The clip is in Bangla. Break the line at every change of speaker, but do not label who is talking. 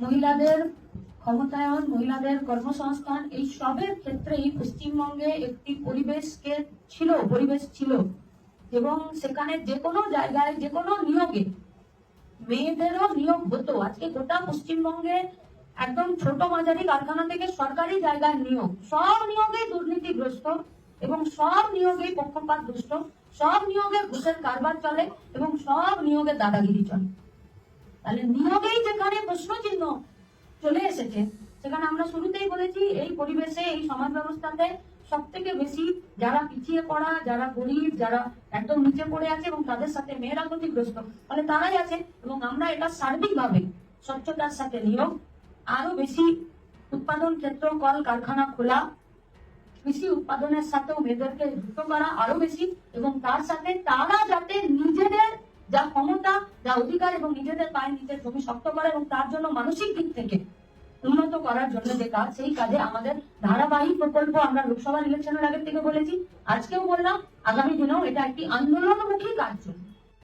মহিলাদের ক্ষমতায়ন, মহিলাদের কর্মসংস্থান, এই সবের ক্ষেত্রেই পশ্চিমবঙ্গে একটি পরিবেশকে ছিল, পরিবেশ ছিল। এবং সেখানে যে কোনো জায়গায়, যে কোনো নিয়োগে মেয়েদেরও নিয়োগ হতো। আজকে গোটা পশ্চিমবঙ্গে একদম ছোট মাঝারি কারখানা থেকে সরকারি জায়গায় নিয়োগ। সব নিয়োগেই দুর্নীতিগ্রস্ত এবং সব নিয়োগেই পক্ষপাত দুষ্ট সব নিয়োগে ঘুষের কারবার চলে এবং সব নিয়োগে দাদাগিরি চলে। তাহলে নিয়োগেই যেখানে প্রশ্ন চিহ্ন চলে এসেছে, সেখানে আমরা শুরুতেই বলেছি এই পরিবেশে, এই সমাজ ব্যবস্থাতে সব থেকে বেশি যারা পিছিয়ে পড়া, যারা গরিব, যারা একদম নিচে পড়ে আছে এবং তাদের সাথে মেয়েরা ক্ষতিগ্রস্ত, তাহলে তারাই আছে এবং আমরা এটা সার্বিকভাবে স্বচ্ছতার সাথে নিয়োগ আরও বেশি উৎপাদন ক্ষেত্র, কল, কারখানা খোলা, কৃষি উৎপাদনের সাথেও মেয়েদেরকে যুক্ত করা আরও বেশি এবং তার সাথে তারা যাতে নিজেদের যা ক্ষমতা যা অধিকার এবং নিজেদের পায়ে নিজের জমি শক্ত করা এবং তার জন্য মানসিক দিক থেকে উন্নত করার জন্য যে কাজ, সেই কাজে আমাদের ধারাবাহিক প্রকল্প আমরা লোকসভা ইলেকশনের আগের থেকে বলেছি। আজকেও বললাম, আগামী দিনেও এটা একটি আন্দোলনমুখী কাজ চলবে